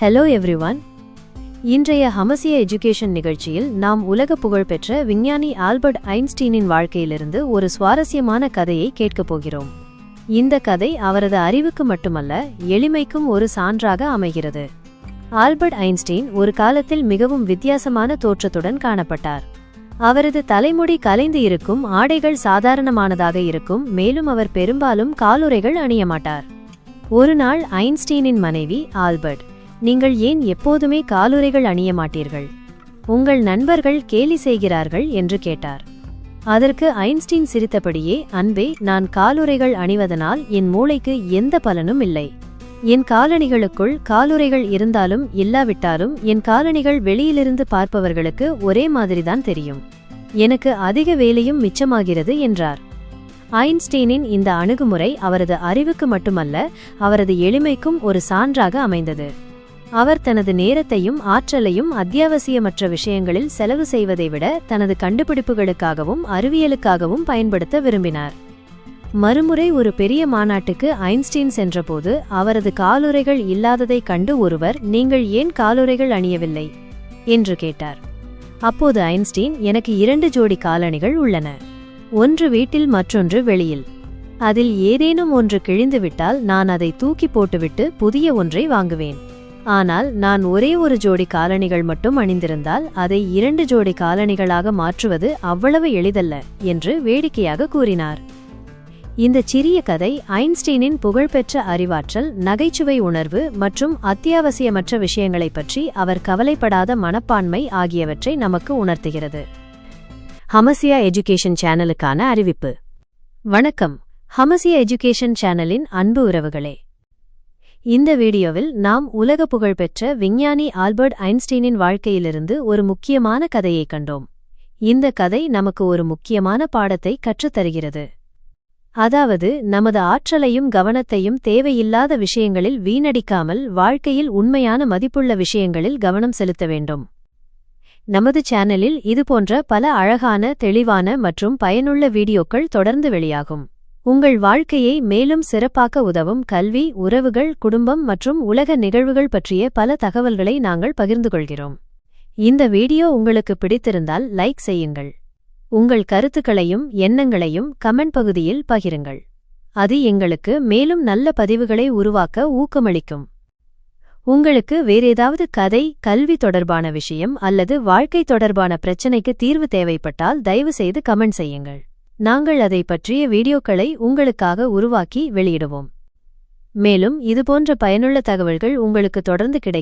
Hello everyone இன்றைய ஹமசிய education நிகழ்ச்சியில் நாம் உலக புகழ்பெற்ற விஞ்ஞானி ஆல்பர்ட் ஐன்ஸ்டீனின் வாழ்க்கையிலிருந்து ஒரு சுவாரஸ்யமான கதையை கேட்கப் போகிறோம். இந்த கதை அவரது அறிவுக்கு மட்டுமல்ல எளிமைக்கும் ஒரு சான்றாக அமைகிறது. ஆல்பர்ட் ஐன்ஸ்டீன் ஒரு காலத்தில் மிகவும் வித்தியாசமான தோற்றத்துடன் காணப்பட்டார். அவரது தலைமுடி கலைந்து இருக்கும் ஆடைகள் சாதாரணமானதாக இருக்கும் மேலும் அவர் பெரும்பாலும் காலுறைகள் அணியமாட்டார். ஒரு நாள் ஐன்ஸ்டீனின் மனைவி ஆல்பர்ட் நீங்கள் ஏன் எப்போதுமே காலுறைகள் அணிய மாட்டீர்கள்? உங்கள் நண்பர்கள் கேலி செய்கிறார்கள் என்று கேட்டார். அதற்கு ஐன்ஸ்டீன் சிரித்தபடியே அன்பே நான் காலுறைகள் அணிவதனால் என் மூளைக்கு எந்த பலனும் இல்லை. என் காலணிகளுக்குள் காலுறைகள் இருந்தாலும் இல்லாவிட்டாலும் என் காலணிகள் வெளியிலிருந்து பார்ப்பவர்களுக்கு ஒரே மாதிரிதான் தெரியும். எனக்கு அதிக வேலையும் மிச்சமாகிறது என்றார். ஐன்ஸ்டீனின் இந்த அணுகுமுறை அவரது அறிவுக்கு மட்டுமல்ல அவரது எளிமைக்கும் ஒரு சான்றாக அமைந்தது. அவர் தனது நேரத்தையும் ஆற்றலையும் அத்தியாவசியமற்ற விஷயங்களில் செலவு செய்வதை விட தனது கண்டுபிடிப்புகளுக்காகவும் அறிவியலுக்காகவும் பயன்படுத்த விரும்பினார். மறுமுறை ஒரு பெரிய மாநாட்டுக்கு ஐன்ஸ்டீன் சென்றபோது அவரது காலுறைகள் இல்லாததைக் கண்டு ஒருவர் நீங்கள் ஏன் காலுறைகள் அணியவில்லை? என்று கேட்டார். அப்போது ஐன்ஸ்டீன் எனக்கு இரண்டு ஜோடி காலணிகள் உள்ளன. ஒன்று வீட்டில் மற்றொன்று வெளியில். அதில் ஏதேனும் ஒன்று கிழிந்துவிட்டால் நான் அதை தூக்கி போட்டுவிட்டு புதிய ஒன்றை வாங்குவேன். ஆனால் நான் ஒரே ஒரு ஜோடி காலணிகள் மட்டும் அணிந்திருந்தால் அதை இரண்டு ஜோடி காலணிகளாக மாற்றுவது அவ்வளவு எளிதல்ல என்று வேடிக்கையாக கூறினார். இந்த சிறிய கதை ஐன்ஸ்டீனின் புகழ்பெற்ற அறிவாற்றல் நகைச்சுவை உணர்வு மற்றும் அத்தியாவசியமற்ற விஷயங்களைப் பற்றி அவர் கவலைப்படாத மனப்பான்மை ஆகியவற்றை நமக்கு உணர்த்துகிறது. ஹமசியா எஜுகேஷன் சேனலுக்கான அறிவிப்பு. வணக்கம். ஹமசியா எஜுகேஷன் சேனலின் அன்பு உறவுகளே. இந்த வீடியோவில் நாம் உலக புகழ்பெற்ற விஞ்ஞானி ஆல்பர்ட் ஐன்ஸ்டீனின் வாழ்க்கையிலிருந்து ஒரு முக்கியமான கதையை கண்டோம். இந்த கதை நமக்கு ஒரு முக்கியமான பாடத்தை கற்றுத்தருகிறது. அதாவது நமது ஆற்றலையும் கவனத்தையும் தேவையில்லாத விஷயங்களில் வீணடிக்காமல் வாழ்க்கையில் உண்மையான மதிப்புள்ள விஷயங்களில் கவனம் செலுத்த வேண்டும். நமது சேனலில் இதுபோன்ற பல அழகான தெளிவான மற்றும் பயனுள்ள வீடியோக்கள் தொடர்ந்து வெளியாகும். உங்கள் வாழ்க்கையை மேலும் சிறப்பாக்க உதவும் கல்வி உறவுகள் குடும்பம் மற்றும் உலக நிகழ்வுகள் பற்றிய பல தகவல்களை நாங்கள் பகிர்ந்து கொள்கிறோம். இந்த வீடியோ உங்களுக்கு பிடித்திருந்தால் லைக் செய்யுங்கள். உங்கள் கருத்துக்களையும் எண்ணங்களையும் கமெண்ட் பகுதியில் பகிருங்கள். அது எங்களுக்கு மேலும் நல்ல பதிவுகளை உருவாக்க ஊக்கமளிக்கும். உங்களுக்கு வேறேதாவது கதை கல்வி தொடர்பான விஷயம் அல்லது வாழ்க்கை தொடர்பான பிரச்சினைக்கு தீர்வு தேவைப்பட்டால் தயவுசெய்து கமெண்ட் செய்யுங்கள். நாங்கள் அதை பற்றிய வீடியோக்களை உங்களுக்காக உருவாக்கி வெளியிடுவோம். மேலும் இதுபோன்ற பயனுள்ள தகவல்கள் உங்களுக்கு தொடர்ந்து கிடைக்கும்.